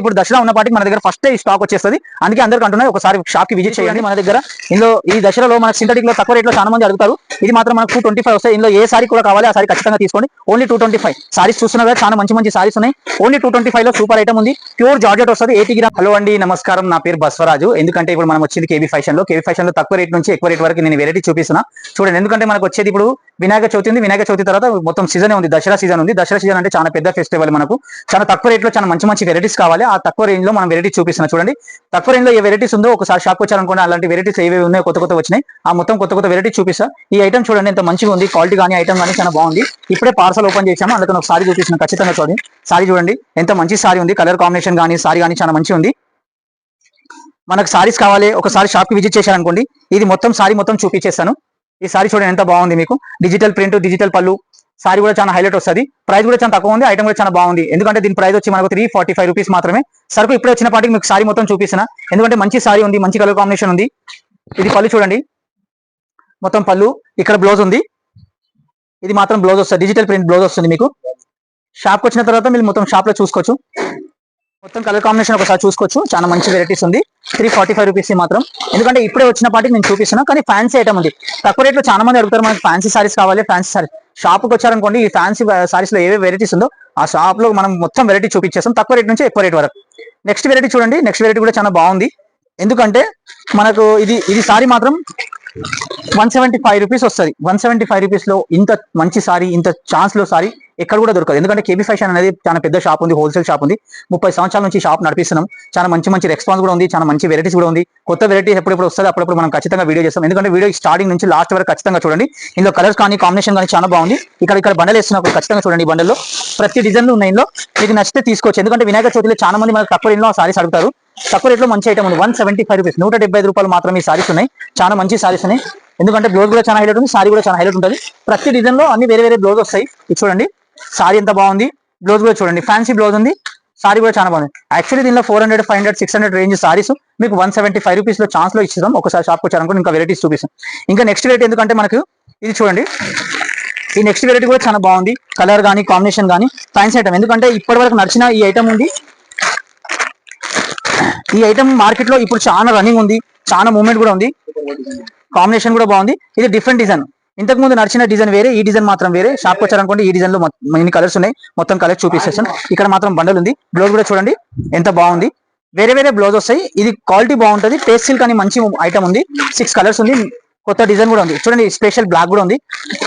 ఇప్పుడు దసరా ఉన్నపాటికి మన దగ్గర ఫస్ట్ స్టాక్ వచ్చేస్తుంది. అందుకే అందరికీ అంటున్నాయి ఒకసారి షాప్కి విజిట్ చేయండి మన దగ్గర. ఇందులో ఈ దసరాలో మన సింథటిక్లో తక్కువ రేట్లో చాలా మంది అడుగుతారు. ఇది మాత్రం మనకు టూ ట్వంటీ ఫైవ్ వస్తాయి. ఇందులో ఏ సారీ కూడా కావాలి ఆ సారీ ఖచ్చితంగా తీసుకోండి. Only two twenty five saris చూస్తున్నారు చాలా మంచి మంచి సారీస్ ఉన్నాయి. ఓన్లీ టూ ట్వంటీ ఫైవ్లో సూపర్ ఐటమ్ ఉంది. ప్యూర్ జార్జెట్ వస్తుంది ఎయిటీ గ్రామ్ హలో అండి నమస్కారం. నా పేరు బస్వరాజు. ఎందుకంటే ఇప్పుడు మనం వచ్చింది కేబీ ఫ్యాషన్లో. కేబీ ఫ్యాషన్లో తక్కువ రేట్ నుంచి ఎక్కువ రేట్ వరకు నేను వెరైటీ చూపిస్తున్నా. చూడండి ఎందుకంటే మనకు వచ్చేది ఇప్పుడు వినాయక చవితి ఉంది. వినాయక చవితి తర్వాత మొత్తం సీజన్ ఉంది. దసరా సీజన్ ఉంది. దసరా సీజన్ అంటే చాలా పెద్ద ఫెస్టివల్ మనకు. చాలా తక్కువ రేట్లో చాలా మంచి మంచి వెరైటీస్ కావాలి. ఆ తక్కువ రేంజ్లో మనం వెరైటీ చూపిస్తున్నా చూడండి. తక్కువ రేంజ్లో ఏ వెరైటీస్ ఉందో ఒకసారి షాప్ వచ్చారనుకోండి అలాంటి వెరైటీస్ ఏవేవి ఉన్నాయో కొత్త కొత్త వచ్చినాయి. ఆ మొత్తం కొత్త కొత్త వెరైటీ చూపిస్తా. ఈ ఐటమ్ చూడండి. ఎంత మంచిగా ఉంది. క్వాలిటీ కానీ ఐటమ్ కానీ చాలా బాగుంది. ఇప్పుడే పార్సల్ ఓపెన్ చేసాము అందుకని ఒక సారీ చూపిస్తున్నా. ఖచ్చితంగా చూడండి. సారీ చూడండి. ఎంత మంచి సారీ ఉంది. కలర్ కాంబినేషన్ కానీ సారీ కానీ చాలా మంచిగా ఉంది. మనకు సారీస్ కావాలి. ఒకసారి షాప్కి విజిట్ చేశారనుకోండి. ఇది మొత్తం సారీ మొత్తం చూపించేస్తాను. ఈ సారీ చూడండి ఎంత బాగుంది మీకు. డిజిటల్ ప్రింట్ డిజిటల్ పళ్ళు. సారీ కూడా చాలా హైలైట్ వస్తుంది. ప్రైస్ కూడా చాలా తక్కువ ఉంది ఐటమ్ కూడా చాలా బాగుంది. ఎందుకంటే దీని ప్రైస్ వచ్చి మనకు త్రీ ఫార్టీ ఫైవ్ రూపీస్ మాత్రమే. సరుకు ఇప్పుడే వచ్చిన పాటికి మీకు సారీ మొత్తం చూపిస్తున్నా. ఎందుకంటే మంచి సారీ ఉంది మంచి కలర్ కాంబినేషన్ ఉంది. ఇది పళ్ళు చూడండి. మొత్తం పళ్ళు. ఇక్కడ బ్లౌజ్ ఉంది. ఇది మాత్రం బ్లౌజ్ వస్తుంది. డిజిటల్ ప్రింట్ బ్లౌజ్ వస్తుంది మీకు. షాప్కి వచ్చిన తర్వాత మీరు మొత్తం షాప్లో చూసుకోవచ్చు. మొత్తం కలర్ కాంబినేషన్ ఒకసారి చూసుకోవచ్చు. చాలా మంచి వెరైటీస్ ఉంది. త్రీ ఫార్టీ ఫైవ్ రూపీస్ మాత్రం. ఎందుకంటే ఇప్పుడే వచ్చిన పాటికి నేను చూపిస్తున్నాను కానీ ఫ్యాన్సీ ఐటమ్ ఉంది. తక్కువ రేట్లో చాలా మంది అడుగుతారు మనకి ఫ్యాన్సీ సారీస్ కావాలి ఫ్యాన్సీ సారీ షాప్కి వచ్చారనుకోండి ఈ ఫ్యాన్సీ సారీస్లో ఏవే వెరైటీస్ ఉందో ఆ షాప్లో మనం మొత్తం వెరైటీ చూపించేస్తాం. తక్కువ రేట్ నుంచి ఎక్కువ రేట్ వరకు. నెక్స్ట్ వెరైటీ చూడండి. నెక్స్ట్ వెరైటీ కూడా చాలా బాగుంది. ఎందుకంటే మనకు ఇది ఇది సారీ మాత్రం వన్ సెవెంటీ ఫైవ్ రూపీస్ వస్తుంది. వన్ సెవెంటీ ఫైవ్ రూపీస్లో ఇంత మంచి సారీ ఇంత ఛాన్స్లో సారీ ఎక్కడ కూడా దొరకదు. ఎందుకంటే కేబీ ఫ్యాషన్ అనేది చాలా పెద్ద షాప్ ఉంది హోల్సేల్ షాప్ ఉంది. ముప్పై సంవత్సరాల నుంచి షాప్ నడిపిస్తున్నాం. చాలా మంచి మంచి రెస్పాన్స్ కూడా ఉంది చాలా మంచి వెరైటీస్ కూడా ఉంది. కొత్త వెరైటీస్ ఎప్పుడెప్పుడు వస్తుంది అప్పుడప్పుడు మనం ఖచ్చితంగా వీడియో చేస్తాం. ఎందుకంటే వీడియో స్టార్టింగ్ నుంచి లాస్ట్ వరకు ఖచ్చితంగా చూడండి. ఇందులో కలర్స్ కానీ కాంబినేషన్ కానీ చాలా బాగుంది. ఇక్కడ ఇక్కడ బండలు వేస్తున్నప్పుడు ఖచ్చితంగా చూడండి బండల్లో ప్రతి డిజైన్లు ఉన్నాయి ఇందులో. మీకు నచ్చితే తీసుకోవచ్చు. ఎందుకంటే వినాయక చవితిలో చాలా మంది మనకు తక్కువ రేట్లో సారీస్ అడుగుతారు. తక్కువ రేట్లో మంచి ఐటమ్ ఉంది. వన్ సెవెంటీ ఫైవ్ రూపీస్ నూట డెబ్బై ఐదు రూపాయలు మాత్రం ఈ సారీస్ ఉన్నాయి. చాలా మంచి సారీస్ ఉన్నాయి. ఎందుకంటే బ్లౌజ్ కూడా చాలా హైలైట్ ఉంది. సారీ కూడా చాలా హైలైట్ ఉంటుంది. ప్రతి డిజైన్లో అన్ని వేరే వేరే బ్లౌజ్ వస్తాయి. ఇది చూడండి. సారీ ఎంత బాగుంది. బ్లౌజ్ కూడా చూడండి. ఫ్యాన్సీ బ్లౌజ్ ఉంది. సారీ కూడా చాలా బాగుంది. యాక్చువల్లీ దీనిలో four hundred five hundred six hundred range saris మీకు వన్ సెవెంటీ ఫైవ్ రూపీస్లో ఛాన్స్లో ఇచ్చిస్తాం ఒకసారి షాప్కి వచ్చారనుకో ఇంకా వెరైటీస్ చూపిస్తాం. ఇంకా నెక్స్ట్ వెరైటీ ఎందుకంటే మనకు ఇది చూడండి. ఈ నెక్స్ట్ వెరైటీ కూడా చాలా బాగుంది. కలర్ కానీ కాంబినేషన్ కానీ ఫ్యాన్సీ ఐటమ్ ఎందుకంటే ఇప్పటి వరకు నడిచిన ఈ ఐటమ్ ఉంది. ఈ ఐటమ్ మార్కెట్లో ఇప్పుడు చాలా రన్నింగ్ ఉంది. చాలా మూవ్మెంట్ కూడా ఉంది. కాంబినేషన్ కూడా బాగుంది. ఇది డిఫరెంట్ డిజైన్ ఇంతకు ముందు నడిచిన డిజైన్ వేరే ఈ డిజైన్ మాత్రం వేరే. షాప్ వచ్చారనుకోండి ఈ డిజైన్లో మొత్తం ఇన్ని కలర్స్ ఉన్నాయి. మొత్తం కలర్ చూపిస్తాను. ఇక్కడ మాత్రం బండల్ ఉంది. బ్లౌజ్ కూడా చూడండి ఎంత బాగుంది. వేరే వేరే బ్లౌజ్ వస్తాయి. ఇది క్వాలిటీ బాగుంటది. టేస్ట్ సిల్క్ అని మంచి ఐటమ్ ఉంది. సిక్స్ కలర్స్ ఉంది. కొత్త డిజైన్ కూడా ఉంది. చూడండి స్పెషల్ బ్లాక్ కూడా ఉంది.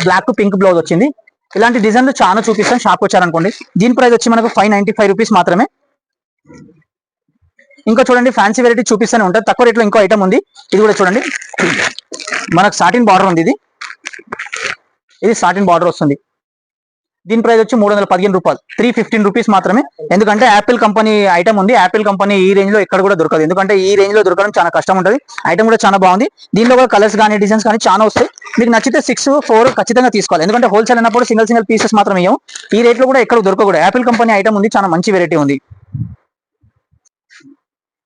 బ్లాక్ పింక్ బ్లౌజ్ వచ్చింది. ఇలాంటి డిజైన్లు చాలా చూపిస్తాను. షాప్ వచ్చారనుకోండి దీని ప్రైస్ వచ్చి మనకు ఫైవ్ నైన్టీ ఫైవ్ రూపీస్ మాత్రమే. ఇంకా చూడండి ఫ్యాన్సీ వెరైటీ చూపిస్తూనే ఉంటుంది తక్కువ రేట్లో ఇంకో ఐటమ్ ఉంది. ఇది కూడా చూడండి. మనకు సాటిన్ బార్డర్ ఉంది ఇది. ఇది సాటిన్ బార్డర్ వస్తుంది. దీని ప్రైస్ వచ్చి మూడు వందల పదిహేను రూపాయలు. త్రీ ఫిఫ్టీన్ రూపీస్ మాత్రమే. ఎందుకంటే యాపిల్ కంపెనీ ఐటమ్ ఉంది. యాపిల్ కంపెనీ ఈ రేంజ్లో ఎక్కడ కూడా దొరకదు. ఎందుకంటే ఈ రేంజ్లో దొరకడం చాలా కష్టం ఉంటుంది. ఐటమ్ కూడా చాలా బాగుంది. దీనిలో కూడా కలర్స్ కానీ డిజైన్స్ కానీ చాలా వస్తాయి. మీకు నచ్చితే సిక్స్ ఫోర్ ఖచ్చితంగా తీసుకోవాలి. ఎందుకంటే హోల్సేల్ అన్నప్పుడు సింగిల్ సింగిల్ పీసెస్ మాత్రమే ఇవ్వం ఈ రేట్లో కూడా ఎక్కడ దొరకకూడదు. యాపిల్ కంపెనీ ఐటమ్ ఉంది. చాలా మంచి వెరైటీ ఉంది.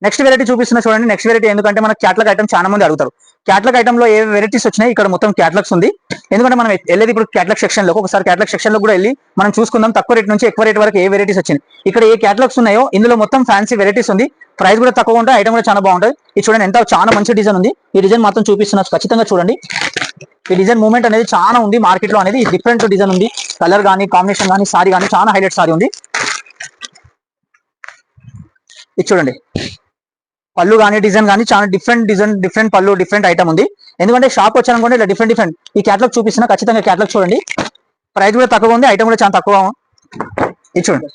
నెక్స్ట్ వెరైటీ చూపిస్తున్నా చూడండి. నెక్స్ట్ వెరైటీ ఎందుకంటే మనకి క్యాట్లాగ్ ఐటమ్ చాలా మంది అడుగుతారు. క్యాట్లాగ్ ఐటమ్లో ఏ వెరైటీస్ వచ్చినాయి? ఇక్కడ మొత్తం క్యాట్లాగ్స్ ఉంది. ఎందుకంటే మనం వెళ్ళేది ఇప్పుడు క్యాట్లాగ్ సెక్షన్లో ఒకసారి క్యాట్లాగ్ సెక్షన్లో కూడా వెళ్ళి మనం చూసుకుందాం. తక్కువ రేట్ నుంచి ఎక్కువ రేట్ వరకు ఏ వెరైటీస్ వచ్చినాయి. ఇక్కడ ఏ క్యాట్లాగ్స్ ఉన్నాయో ఇందులో మొత్తం ఫ్యాన్సీ వెరైటీస్ ఉంది. ప్రైస్ కూడా తక్కువ ఉంటుంది ఐటమ్ కూడా చాలా బాగుంటుంది ఇది చూడండి ఎంత చాలా మంచి డిజైన్ ఉంది. ఈ డిజైన్ మాత్రం చూపిస్తున్నా. ఖచ్చితంగా చూడండి. ఈ డిజైన్ మూమెంట్ అనేది చాలా ఉంది మార్కెట్లో అనేది. డిఫరెంట్ డిజైన్ ఉంది. కలర్ కానీ కాంబినేషన్ కానీ సారీ కానీ చాలా హైలైట్ సారీ ఉంది. ఇది చూడండి. పళ్ళు కానీ డిజైన్ కానీ చాలా డిఫరెంట్ డిజైన్ డిఫరెంట్ పళ్ళు డిఫరెంట్ ఐటమ్ ఉంది. ఎందుకంటే షాప్ వచ్చానుకోండి ఇలా డిఫరెంట్ డిఫరెంట్ ఈ క్యాటలాగ్ చూపిస్తున్నా ఖచ్చితంగా క్యాటలాగ్ చూడండి. ప్రైస్ కూడా తక్కువ ఉంది ఐటమ్ కూడా చాలా తక్కువ. ఇది చూడండి.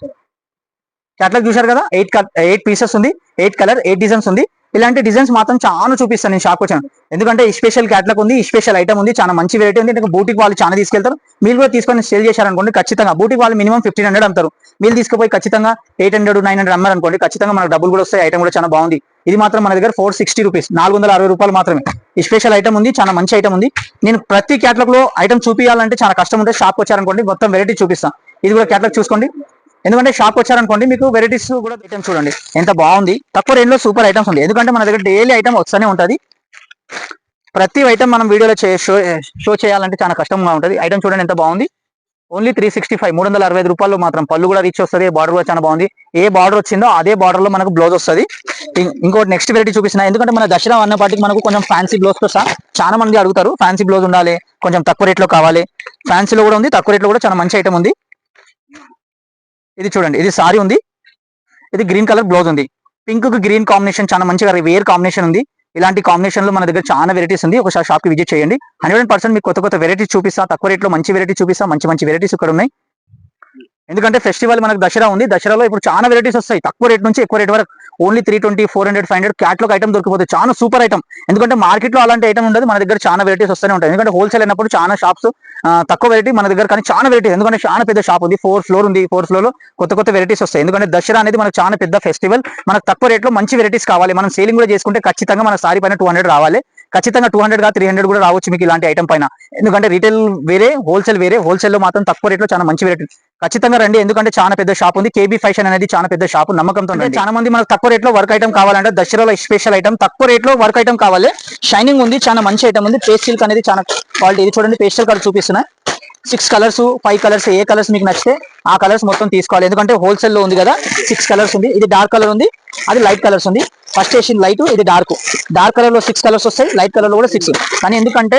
క్యాటలాగ్ చూశారు కదా ఎయిట్ ఎయిట్ పీసెస్ ఉంది ఎయిట్ కలర్ ఎయిట్ డిజైన్స్ ఉంది. ఇలాంటి డిజైన్స్ మాత్రం చాలా చూపిస్తాను నేను షాప్ వచ్చాను. ఎందుకంటే ఈ స్పెషల్ క్యాట్లాగ్ ఉంది ఈ స్పెషల్ ఐటమ్ ఉంది చాలా మంచి వెరైటీ ఉంది. ఎందుకంటే బూటిక్ వాళ్ళు చాలా తీసుకెళ్తారు. మీరు కూడా తీసుకొని సేల్ చేశారనుకోండి ఖచ్చితంగా. బూటిక్ వాళ్ళు మినిమం ఫిఫ్టీన్ హండ్రెడ్ అమ్ముతారు. మీరు తీసుకుపోయి ఖచ్చితంగా ఎయిట్ హండ్రెడ్ నైన్ హండ్రెడ్ అమ్మారు అనుకోండి ఖచ్చితంగా మనకు డబ్బులు కూడా వస్తాయి ఐటమ్ కూడా చాలా బాగుంది. ఇది మాత్రం మన దగ్గర ఫోర్ సిక్స్టీ రూపీస్ నాలుగు వందల అరవై రూపాయలు మాత్రమే. ఈ స్పెషల్ ఐటమ్ ఉంది చాలా మంచి ఐటమ్ ఉంది. నేను ప్రతి క్యాట్లాగ్లో ఐటమ్ చూపించాలంటే చాలా కష్టం ఉంటుంది. షాప్ వచ్చారనుకోండి మొత్తం వెరైటీ చూపిస్తాను ఇది కూడా క్యాట్లాగ్ చూసుకోండి. ఎందుకంటే షాప్ వచ్చారనుకోండి మీకు వెరైటీస్ కూడా ఐటమ్ చూడండి. ఎంత బాగుంది. తక్కువ రేంజ్లో సూపర్ ఐటమ్స్ ఉంది ఎందుకంటే మన దగ్గర డైలీ ఐటమ్ వస్తూనే ఉంటది. ప్రతి ఐటమ్ మనం వీడియోలో షో షో చేయాలంటే చాలా కష్టంగా ఉంటుంది. ఐటమ్ చూడండి ఎంత బాగుంది. ఓన్లీ త్రీ సిక్స్టీ ఫైవ్ మూడు వందల అరవై ఐదు రూపాయలు మాత్రం పళ్ళు కూడా రీచ్ వస్తుంది. బార్డర్ కూడా చాలా బాగుంది. ఏ బార్డర్ వచ్చిందో అదే బార్డర్లో మనకు బ్లౌజ్ వస్తుంది. ఇంకోటి నెక్స్ట్ వెరైటీ చూపిస్తున్నా. ఎందుకంటే మన దసరా అన్న పాటికి మనకు కొంచెం ఫ్యాన్సీ బ్లౌజ్ కోసం చాలా మంది అడుగుతారు. ఫ్యాన్సీ బ్లౌజ్ ఉండాలి. కొంచెం తక్కువ రేట్లో కావాలి. ఫ్యాన్సీలో కూడా ఉంది. తక్కువ రేట్లో కూడా చాలా మంచి ఐటమ్ ఉంది. ఇది చూడండి ఇది సారీ ఉంది. ఇది గ్రీన్ కలర్ బ్లౌజ్ ఉంది. పింక్కు గ్రీన్ కాంబినేషన్ చాలా మంచిగా వేర్ కాంబినేషన్ ఉంది. ఇలాంటి కాంబినేషన్లో మన దగ్గర చాలా వెరైటీస్ ఉంది. ఒకసారి షాప్కి విజిట్ చేయండి. హండ్రెడ్ పర్సెంట్ మీకు కొత్త కొత్త వెరైటీస్ చూపిస్తా. తక్కువ రేట్లో మంచి వెరైటీ చూపిస్తా. మంచి మంచి వెరైటీస్ ఇక్కడ ఉన్నాయి. ఎందుకంటే ఫెస్టివల్ మనకు దసరా ఉంది. దసరాలో ఇప్పుడు చాలా వెరైటీస్ వస్తాయి. తక్కువ రేట్ నుంచి ఎక్కువ రేట్ వరకు only three twenty four hundred five hundred catalogue item దొరికిపోతుంది చాలా సూపర్ ఐటమ్ ఎందుకంటే మార్కెట్లో అలాంటి ఐటమ్ ఉండదు. మన దగ్గర చాలా వెరైటీస్ వస్తూనే ఉంటాయి. ఎందుకంటే హోల్సేల్ అయినప్పుడు చాలా షాప్స్ తక్కువ వెరైటీ మన దగ్గర కానీ చాలా వెరైటీస్ ఎందుకంటే చాలా పెద్ద షాప్ ఉంది. ఫోర్ ఫ్లోర్ ఉంది. ఫోర్ ఫ్లోర్లో కొత్త కొత్త వెరైటీస్ వస్తాయి. ఎందుకంటే దసరా అనేది మనకు చాలా పెద్ద ఫెస్టివల్ మనకు తక్కువ రేట్లో మంచి వెరైటీస్ కావాలి. మనం సేలింగ్ కూడా చేసుకుంటే ఖచ్చితంగా మన సారీ పైన టూ హండ్రెడ్ రావాలి. ఖచ్చితంగా టూ హండ్రెడ్గా త్రీ హండ్రెడ్ కూడా రావచ్చు మీకు ఇలాంటి ఐటమ్ పైన. ఎందుకంటే రీటైల్ వేరే హోల్సేల్ వేరే హోల్సేల్లో మాత్రం తక్కువ రేట్లో చాలా మంచి వెరైటీ ఖచ్చితంగా రండి ఎందుకంటే చాలా పెద్ద షాప్ ఉంది. కేబీ ఫ్యాషన్ అనేది చాలా పెద్ద షాప్ నమ్మకంతో చాలా మంది మనకు తక్కువ రేట్లో వర్క్ ఐటమ్ కావాలంటే దసరాలో స్పెషల్ ఐటమ్ తక్కువ రేట్లో వర్క్ ఐటమ్ కావాలి. షైనింగ్ ఉంది చాలా మంచి ఐటమ్ ఉంది. పేస్ట్ సిల్క్ అనేది చాలా క్వాలిటీ ఇది చూడండి పేస్టల్ కలర్ చూపిస్తున్నా. సిక్స్ కలర్స్ ఫైవ్ కలర్స్ ఏ కలర్స్ మీకు నచ్చితే ఆ కలర్స్ మొత్తం తీసుకోవాలి. ఎందుకంటే హోల్సేల్లో ఉంది కదా సిక్స్ కలర్స్ ఉంది. ఇది డార్క్ కలర్ ఉంది. అది లైట్ కలర్స్ ఉంది. ఫస్ట్ వేసిన లైట్ ఇది డార్క్ డార్క్ కలర్లో సిక్స్ కలర్స్ వస్తాయి లైట్ కలర్లో కూడా సిక్స్ కానీ ఎందుకంటే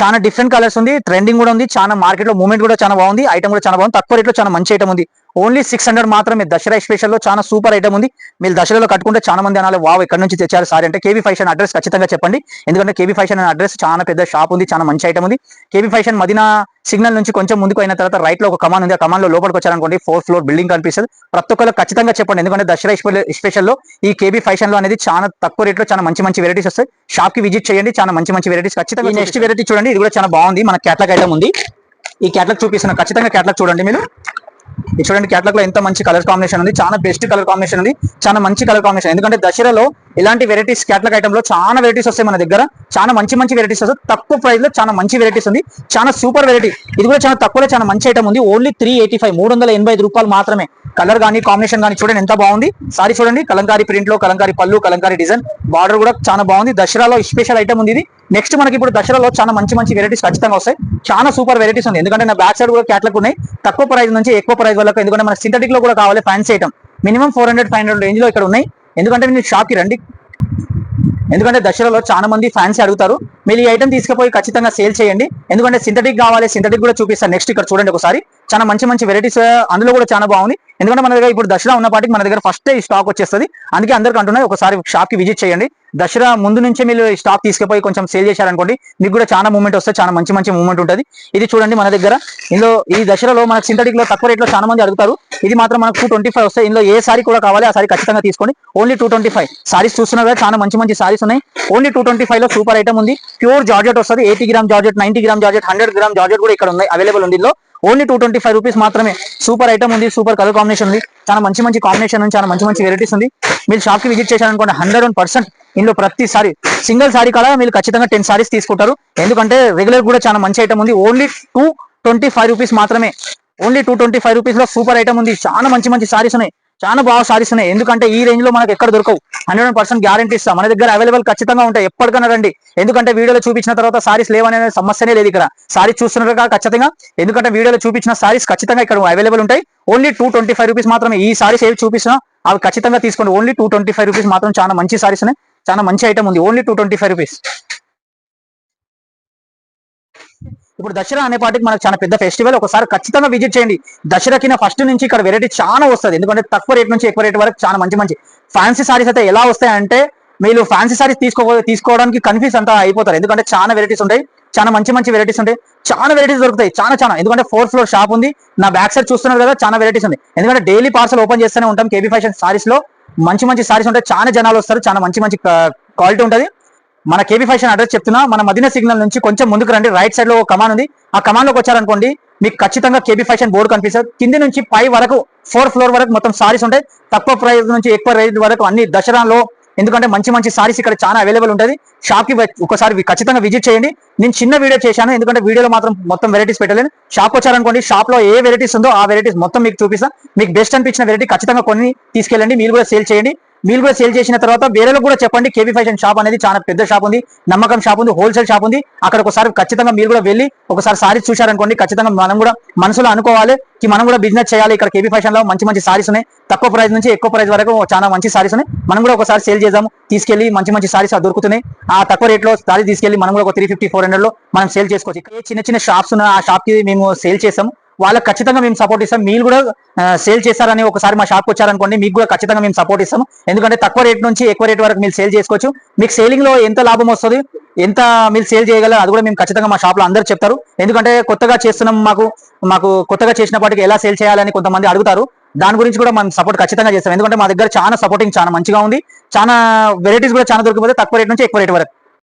చాలా డిఫరెంట్ కలర్స్ ఉంది ట్రెండింగ్ కూడా ఉంది చాలా మార్కెట్లో మూమెంట్ కూడా చాలా బాగుంది ఐటమ్ కూడా చాలా బాగుంది తక్కువ రేట్లో చాలా మంచి ఐటమ్ ఉంది. ఓన్లీ సిక్స్ హండ్రెడ్ మాత్రమే దసరా స్పెషల్లో చాలా సూపర్ ఐటమ్ ఉంది. మీరు దసరాలో కట్టుకుంటే చాలా మంది అనాలి వావ్ ఎక్కడి నుంచి తెచ్చారు సారీ. అంటే కేవీ ఫ్యాషన్ అడ్రస్ ఖచ్చితంగా చెప్పండి. ఎందుకంటే కేవీ ఫ్యాషన్ అనే అడ్రస్ చాలా పెద్ద షాప్ ఉంది చాలా మంచి ఐటమ్ ఉంది. కేవీ ఫ్యాషన్ మదీనా సిగ్నల్ నుంచి కొంచెం ముందుకు అయిన తర్వాత రైట్లో ఒక కమాన్ ఉంది. ఆ కమాన్లో లోపలికి వచ్చారనుకోండి ఫోర్త్ ఫ్లోర్ బిల్డింగ్ కనిపిస్తుంది. ప్రతి ఒక్కరు ఖచ్చితంగా చెప్పండి. ఎందుకంటే దసరా స్పెషల్లో ఈ కేబీ ఫ్యాషన్లో అనేది చాలా తక్కువ రేట్లో చాలా మంచి మంచి వెరైటీస్ వస్తాయి. షాప్కి విజిట్ చేయండి చాలా మంచి మంచి వెరైటీస్ ఖచ్చితంగా నెక్స్ట్ వెరైటీ చూడండి ఇది కూడా చాలా బాగుంది. మన క్యాట్లాగ్ ఐటమ్ ఉంది. ఈ క్యాట్లాగ్ చూపిస్తున్నా ఖచ్చితంగా క్యాట్లాగ్ చూడండి మీరు. ఇది చూడండి క్యాట్లాగ్లో ఎంత మంచి కలర్ కాంబినేషన్ ఉంది. చాలా బెస్ట్ కలర్ కాంబినేషన్ ఉంది. చాలా మంచి కలర్ కాంబినేషన్ ఎందుకంటే దసరాలో ఇలాంటి వెరైటీస్ క్యాట్లాగ్ ఐటమ్లో చాలా వెరైటీస్ వస్తాయి మన దగ్గర. చాలా మంచి మంచి వెరైటీస్ వస్తాయి. తక్కువ ప్రైస్లో చాలా మంచి వెరైటీస్ ఉంది. చాలా సూపర్ వెరైటీ ఇది కూడా చాలా తక్కువలో చాలా మంచి ఐటమ్ ఉంది. ఓన్లీ త్రీ ఎయిటీ ఫైవ్ మూడు వందల ఎనభై ఐదు రూపాయలు మాత్రమే. కలర్ కానీ కాంబినేషన్ కానీ చూడండి ఎంత బాగుంది. సారీ చూడండి కలంకారీ ప్రింట్లో కలంకారీ పళ్ళు కలంకారీ డిజైన్ బార్డర్ కూడా చాలా బాగుంది. దసరాలో స్పెషల్ ఐటమ్ ఉంది ఇది. నెక్స్ట్ మనకి ఇప్పుడు దసరాలో చాలా మంచి మంచి వెరైటీస్ ఖచ్చితంగా వస్తాయి. చాలా సూపర్ వెరైటీస్ ఉంది. ఎందుకంటే నా బ్యాక్ సైడ్ కూడా క్యాట్లకు ఉన్నాయి. తక్కువ ప్రైస్ నుంచి ఎక్కువ ప్రైస్ వరకు ఎందుకంటే మన సింథటిక్లో కూడా కావాలి fancy item minimum four hundred five hundred రేంజ్లో ఇక్కడ ఉన్నాయి. ఎందుకంటే మీరు షాప్కి రండి. ఎందుకంటే దసరాలో చాలా మంది ఫ్యాన్స్ అడుగుతారు. మీరు ఈ ఐటమ్ తీసుకుపోయి ఖచ్చితంగా సేల్ చేయండి. ఎందుకంటే సింథటిక్ కావాలి సింథటిక్ కూడా చూపిస్తాను నెక్స్ట్ ఇక్కడ చూడండి ఒకసారి. చాలా మంచి మంచి వెరైటీస్ అందులో కూడా చాలా బాగుంది. ఎందుకంటే మన దగ్గర ఇప్పుడు దసరా ఉన్నపాటికి మన దగ్గర ఫస్ట్ ఈ స్టాక్ వచ్చేస్తుంది. అందుకే అందరికీ అంటున్నాయి ఒకసారి షాప్కి విజిట్ చేయండి. దసరా ముందు నుంచే మీరు ఈ స్టాక్ తీసుకుపోయి కొంచెం సేల్ చేశారనుకోండి మీకు కూడా చాలా మూమెంట్ వస్తే చాలా మంచి మంచి మూమెంట్ ఉంటుంది. ఇది చూడండి మన దగ్గర. ఇందులో ఈ దసరాలో మనకు సింథటిక్లో తక్కువ రేట్లో చాలా మంది అడుగుతారు. ఇది మాత్రం మనకు టూ ట్వంటీ ఫైవ్ వస్తాయి. ఇందులో ఏ సారీ కూడా కావాలి ఆ సారీ ఖచ్చితంగా తీసుకోండి. Only two twenty five saris చూస్తున్నారు చాలా మంచి మంచి సారీస్ ఉన్నాయి. ఓన్లీ టూ ట్వంటీ ఫైవ్లో సూపర్ ఐటమ్ ఉంది. ప్యూర్ జార్జెట్ వస్తుంది. Eighty gram georgette ninety gram georgette hundred gram georgette కూడా ఇక్కడ ఉన్నాయి అవైలబుల్ ఉంది ఇందులో. Only two twenty five rupees మాత్రమే. సూపర్ ఐటమ్ ఉంది సూపర్ కలర్ కాంబినేషన్ ఉంది. చాలా మంచి మంచి కాంబినేషన్ ఉంది చాలా మంచి మంచి వెరైటీస్ ఉంది. మీరు షాప్కి విజిట్ చేశారనుకోండి హండ్రెడ్ వన్ పర్సెంట్ ఇందులో ప్రతి సారీ సింగిల్ సారీ కల మీరు ఖచ్చితంగా టెన్ సారీస్ తీసుకుంటారు. ఎందుకంటే రెగ్యులర్ కూడా చాలా మంచి ఐటమ్ ఉంది. Only two twenty five rupees మాత్రమే. ఓన్లీ టూ ట్వంటీ ఫైవ్ రూపీస్లో సూపర్ ఐటమ్ ఉంది. చాలా మంచి మంచి సారీస్ ఉన్నాయి. చాలా బాగా సాధిస్తున్నాయి. ఉన్నాయి ఎందుకంటే ఈ రేంజ్లో మనకు ఎక్కడ దొరకవు. హండ్రెడ్ పర్సెంట్ గ్యారంటీ ఇస్తాం. మన దగ్గర అవైలబుల్ ఖచ్చితంగా ఉంటాయి. ఎప్పటికైనా రండి. ఎందుకంటే వీడియోలో చూపించిన తర్వాత సారీస్ లేవనే సమస్యనే లేదు ఇక్కడ. సారీస్ చూస్తున్నారు ఖచ్చితంగా ఎందుకంటే వీడియోలో చూపించిన సారీస్ ఖచ్చితంగా ఇక్కడ అవైలబుల్ ఉంటాయి. Only two twenty five rupees మాత్రమే. ఈ సారీస్ ఏవి చూపిస్తున్నా అవి ఖచ్చితంగా తీసుకోండి. Only two twenty five rupees మాత్రం చాలా మంచి సారీస్ ఉన్నాయి. చాలా మంచి ఐటమ్ ఉంది. Only two twenty five rupees ఇప్పుడు దసరా అనే పాటికి మనకు చాలా పెద్ద ఫెస్టివల్ ఒకసారి ఖచ్చితంగా విజిట్ చేయండి. దసరాకి ఫస్ట్ నుంచి ఇక్కడ వెరైటీ చాలా వస్తుంది. ఎందుకంటే తక్కువ రేట్ నుంచి ఎక్కువ రేట్ వరకు చాలా మంచి మంచి ఫ్యాన్సీ సారీస్ అయితే ఎలా వస్తాయంటే మీరు ఫ్యాన్సీ సారీస్ తీసుకో తీసుకోవడానికి కన్ఫ్యూజ్ అంతా అయిపోతారు. ఎందుకంటే చాలా వెరైటీస్ ఉంటాయి. చాలా మంచి మంచి వెరైటీస్ ఉంటాయి. చాలా వెరైటీస్ దొరుకుతాయి. చాలా చాలా. ఎందుకంటే ఫోర్త్ ఫ్లోర్ షాప్ ఉంది. నా బ్యాక్ సైడ్ చూస్తున్నారు కదా చాలా వెరైటీస్ ఉంది ఎందుకంటే డైలీ పార్సల్ ఓపెన్ చేస్తూనే ఉంటాం. కేబీ ఫ్యాషన్ సారీస్లో మంచి మంచి సారీస్ ఉంటాయి. చాలా జనాలు వస్తారు. చాలా మంచి మంచి క్వాలిటీ ఉంటుంది. మన కేబీ ఫ్యాషన్ అడ్రస్ చెప్తున్నా. మన మదీనా సిగ్నల్ నుంచి కొంచెం ముందుకు రండి. రైట్ సైడ్లో ఒక కమాన్ ఉంది. ఆ కమాన్లోకి వచ్చారనుకోండి మీకు ఖచ్చితంగా కేబీ ఫ్యాషన్ బోర్డు కనిపిస్తుంది. కింది నుంచి పై వరకు ఫోర్ ఫ్లోర్ వరకు మొత్తం సారీస్ ఉంటాయి. తక్కువ ప్రైస్ నుంచి ఎక్కువ రేట్ వరకు అన్ని దసరాలో ఎందుకంటే మంచి మంచి సారీస్ ఇక్కడ చాలా అవైలబుల్ ఉంటుంది. షాప్కి ఒకసారి ఖచ్చితంగా విజిట్ చేయండి. నేను చిన్న వీడియో చేశాను ఎందుకంటే వీడియోలో మాత్రం మొత్తం వెరైటీస్ పెట్టలేను. షాప్ వచ్చారనుకోండి షాప్లో ఏ వెరైటీస్ ఉందో ఆ వెరైటీస్ మొత్తం మీకు చూపిస్తాను మీకు బెస్ట్ అనిపించిన వెరైటీ ఖచ్చితంగా కొన్ని తీసుకెళ్ళండి. మీరు కూడా సేల్ చేయండి. మీరు కూడా సేల్ చేసిన తర్వాత వేరేలో కూడా చెప్పండి. కేబీ ఫ్యాషన్ షాప్ అనేది చాలా పెద్ద షాప్ ఉంది. నమ్మకం షాప్ ఉంది. హోల్సేల్ షాప్ ఉంది. అక్కడ ఒకసారి ఖచ్చితంగా మీరు కూడా వెళ్ళి ఒకసారి సారీస్ చూశారనుకోండి. ఖచ్చితంగా మనం కూడా మనసులో అనుకోవాలి కి మనం కూడా బిజినెస్ చేయాలి. ఇక్కడ కేబీ ఫ్యాషన్లో మంచి మంచి సారీస్ ఉన్నాయి. తక్కువ ప్రైస్ నుంచి ఎక్కువ ప్రైస్ వరకు చాలా మంచి సారీస్ ఉన్నాయి. మనం కూడా ఒకసారి సేల్ చేద్దాము. తీసుకెళ్ళి మంచి మంచి సారీస్ దొరుకుతున్నాయి. ఆ తక్కువ రేట్లో సారీ తీసుకెళ్ళి మనం కూడా ఒక త్రీ ఫిఫ్టీ ఫోర్ హండ్రెడ్లో మనం సేల్ చేసుకోవచ్చు. ఇక్కడ చిన్న చిన్న షాప్స్ ఉన్నాయి ఆ షాప్కి మేము సేల్ చేసాము వాళ్ళకి ఖచ్చితంగా మేము సపోర్ట్ ఇస్తాం. మీరు కూడా సేల్ చేస్తారని ఒకసారి మా షాప్కి వచ్చారనుకోండి మీకు కూడా ఖచ్చితంగా మేము సపోర్ట్ ఇస్తాం ఎందుకంటే తక్కువ రేట్ నుంచి ఎక్కువ రేట్ వరకు మీరు సేల్ చేసుకోవచ్చు. మీకు సేలింగ్లో ఎంత లాభం వస్తుంది ఎంత మీరు సేల్ చేయగలరు అది కూడా మేము ఖచ్చితంగా మా షాప్లో అందరూ చెప్తారు. ఎందుకంటే కొత్తగా చేస్తున్నాం మాకు మాకు కొత్తగా చేసినప్పటికీ ఎలా సేల్ చేయాలని కొంతమంది అడుగుతారు. దాని గురించి కూడా మనం సపోర్ట్ ఖచ్చితంగా చేస్తాం. ఎందుకంటే మా దగ్గర చాలా సపోర్టింగ్ చాలా మంచిగా ఉంది. చాలా వెరైటీస్ కూడా చాలా దొరికిపోతే తక్కువ రేట్ నుంచి ఎక్కువ రేట్ వరకు.